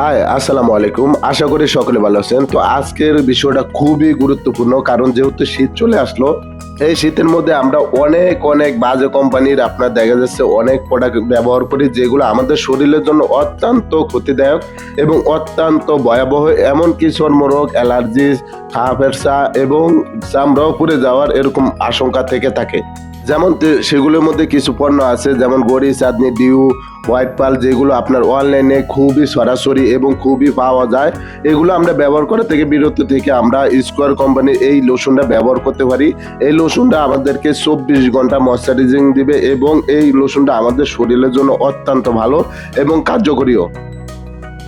High আসসালামু আলাইকুম। আশা করি সকলে ভালো আছেন। তো আজকের বিষয়টা খুবই গুরুত্বপূর্ণ, কারণ যেহেতু শীত চলে আসলো, এই শীতের মধ্যে আমরা অনেক অনেক বাজে কোম্পানির আপনার দেখা যাচ্ছে অনেক প্রোডাক্ট ব্যবহার করি, যেগুলো আমাদের শরীরের জন্য অত্যন্ত ক্ষতিদায়ক এবং অত্যন্ত ভয়াবহ। এমন কি চর্মরোগ অ্যালার্জি ফেরসা এবং চামড়াও পুড়ে যাওয়ার এরকম আশঙ্কা থেকে থাকে। যেমন সেগুলোর মধ্যে কিছু পণ্য আছে, যেমন গড়ি, চাঁদনি, ডিউ, হোয়াইট পাল, যেগুলো আপনার অনলাইনে খুবই সরাসরি এবং খুবই পাওয়া যায়। এগুলো আমরা ব্যবহার করা থেকে বিরত থেকে আমরা স্কোয়ার কোম্পানির এই লোশনটা ব্যবহার করতে পারি। এই লোশনটা আমাদেরকে চব্বিশ ঘণ্টা ময়শ্চারাইজিং দিবে এবং এই লোশনটা আমাদের শরীরের জন্য অত্যন্ত ভালো এবং কার্যকরীও।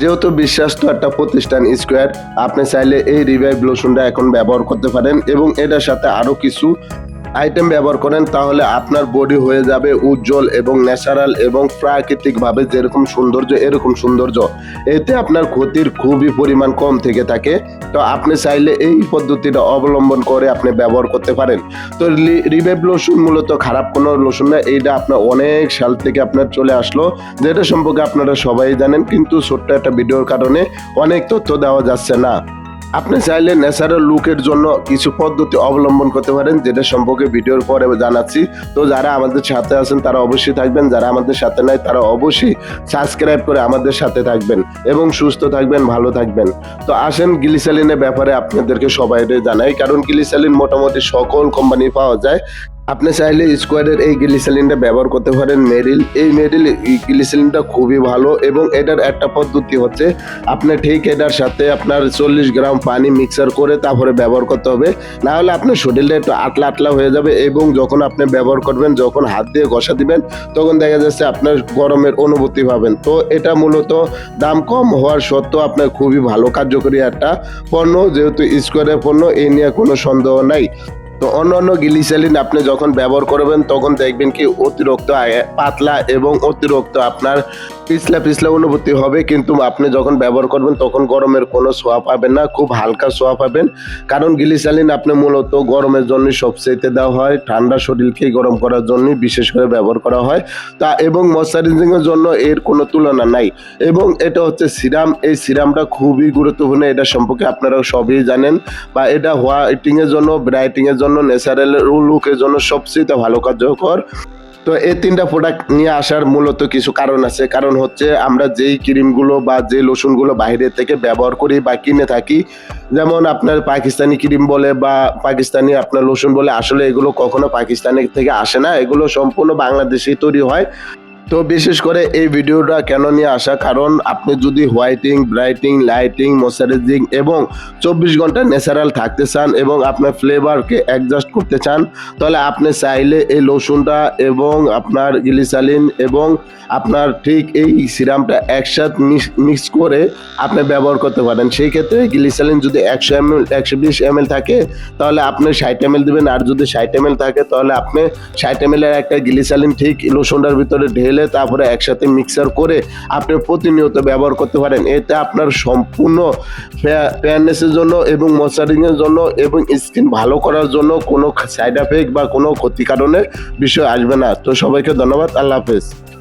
যেহেতু বিশ্বাস্ত একটা প্রতিষ্ঠান স্কোয়ার আপনি চাইলে এই রিভাইভ লোশনটা এখন ব্যবহার করতে পারেন এবং এটার সাথে আরও কিছু আইটেম ব্যবহার করেন, তাহলে আপনার বডি হয়ে যাবে উজ্জ্বল এবং ন্যাচারাল এবং প্রাকৃতিকভাবে যেরকম সৌন্দর্য, এরকম সৌন্দর্য। এতে আপনার ক্ষতির খুবই পরিমাণ কম থেকে থাকে। তো আপনি চাইলে এই পদ্ধতিটা অবলম্বন করে আপনি ব্যবহার করতে পারেন। তো রিভাইভ লোশন মূলত খারাপ কোনো লোশন না, এইটা আপনার অনেক সাল থেকে আপনার চলে আসলো। যেটা সম্পর্কে আপনারা সবাই জানেন, কিন্তু ছোট্ট একটা ভিডিওর কারণে অনেক তথ্য দেওয়া যাচ্ছে না। আপনি চাইলে ন্যাচারাল লুকের জন্য কিছু পদ্ধতি অবলম্বন করতে পারেন, যেটা সম্পর্কে ভিডিওর পরে জানাচ্ছি। তো যারা আমাদের সাথে আছেন, তারা অবশ্যই থাকবেন। যারা আমাদের সাথে নাই, তারা অবশ্যই সাবস্ক্রাইব করে আমাদের সাথে থাকবেন এবং সুস্থ থাকবেন, ভালো থাকবেন। তো আসেন গ্লিসালিনের ব্যাপারে আপনাদেরকে সবাই জানাই, কারণ গ্লিসালিন মোটামুটি সকল কোম্পানি পাওয়া যায়। আপনি চাইলে স্কোয়ারের এই গ্লিসালিনটা ব্যবহার করতে পারেন, মেরিল। এই মেরিল গ্লিসালিনটা খুবই ভালো এবং এটার একটা পদ্ধতি হচ্ছে, আপনি ঠিক এটার সাথে আপনার চল্লিশ গ্রাম পানি মিক্সার করে তারপরে ব্যবহার করতে হবে। না হলে আপনার শরীরটা একটু আটলা আটলা হয়ে যাবে এবং যখন আপনি ব্যবহার করবেন, যখন হাত দিয়ে ঘষা দিবেন, তখন দেখা যাচ্ছে আপনার গরমের অনুভূতি পাবেন। তো এটা মূলত দাম কম হওয়ার সত্ত্বেও আপনার খুবই ভালো কার্যকরী একটা পণ্য, যেহেতু স্কোয়ারের পণ্য এই নিয়ে কোনো সন্দেহ নাই। তো অন্যান্য অন্য গ্লিসালিন আপনি যখন ব্যবহার করবেন, তখন দেখবেন কি অতিরিক্ত পাতলা এবং অতিরিক্ত আপনার পিছলা পিছলা অনুভূতি হবে, কিন্তু আপনি যখন ব্যবহার করবেন, তখন গরমের কোনো সোয়া পাবেন না, খুব হালকা সোয়া পাবেন। কারণ গ্লিসালিন আপনি মূলত গরমের জন্য সবচেয়ে দেওয়া হয়, ঠান্ডা শরীরকেই গরম করার জন্য বিশেষ করে ব্যবহার করা হয়। তা এবং ময়শ্চারাইজিং এর জন্য এর কোনো তুলনা নাই। এবং এটা হচ্ছে সিরাম, এই সিরামটা খুবই গুরুত্বপূর্ণ, এটা সম্পর্কে আপনারা সবই জানেন। বা এটা হোয়াইটিংয়ের জন্য ব্রাইটিং এর জন্য, ন্যাচারাল লুকের জন্য সবচেয়ে ভালো কার্যকর। তো এই তিনটা প্রোডাক্ট নিয়ে আসার মূলত কিছু কারণ আছে। কারণ হচ্ছে আমরা যেই ক্রিমগুলো বা যে লোশনগুলো বাইরে থেকে ব্যবহার করি বা কিনে থাকি, যেমন আপনার পাকিস্তানি ক্রিম বলে বা পাকিস্তানি আপনার লোশন বলে, আসলে এগুলো কখনো পাকিস্তানের থেকে আসে না। এগুলো সম্পূর্ণ বাংলাদেশেই তৈরি হয়। তো বিশেষ করে এই ভিডিওটা কেন নিয়ে আসা? কারণ আপনি যদি হোয়াইটিং, ব্রাইটিং, লাইটিং, ময়শ্চারাইজিং এবং চব্বিশ ঘণ্টা ন্যাচারাল থাকতে চান এবং আপনার ফ্লেভারকে অ্যাডজাস্ট করতে চান, তাহলে আপনি চাইলে এই লোশনটা এবং আপনার গ্লিসালিন এবং আপনার ঠিক এই সিরামটা একসাথে মিক্স করে আপনি ব্যবহার করতে পারেন। সেই ক্ষেত্রে গ্লিসালিন যদি একশো এম এল একশো বিশ এম এল থাকে, তাহলে আপনি ষাট এম এল দেবেন। আর যদি ষাট এম এল থাকে, তাহলে আপনি ষাট এম এর একটা গ্লিসালিন ঠিক লোশনটার ভিতরে ঢেলে তারপরে একসাথে মিক্সার করে আপনি প্রতিনিয়ত ব্যবহার করতে পারেন। এতে আপনার সম্পূর্ণ ফেয়ারনেসের জন্য এবং মশারিংয়ের জন্য এবং স্কিন ভালো করার জন্য কোনো সাইড এফেক্ট বা কোনো ক্ষতিকারণের বিষয় আসবে না। তো সবাইকে ধন্যবাদ। আল্লাহ হাফেজ।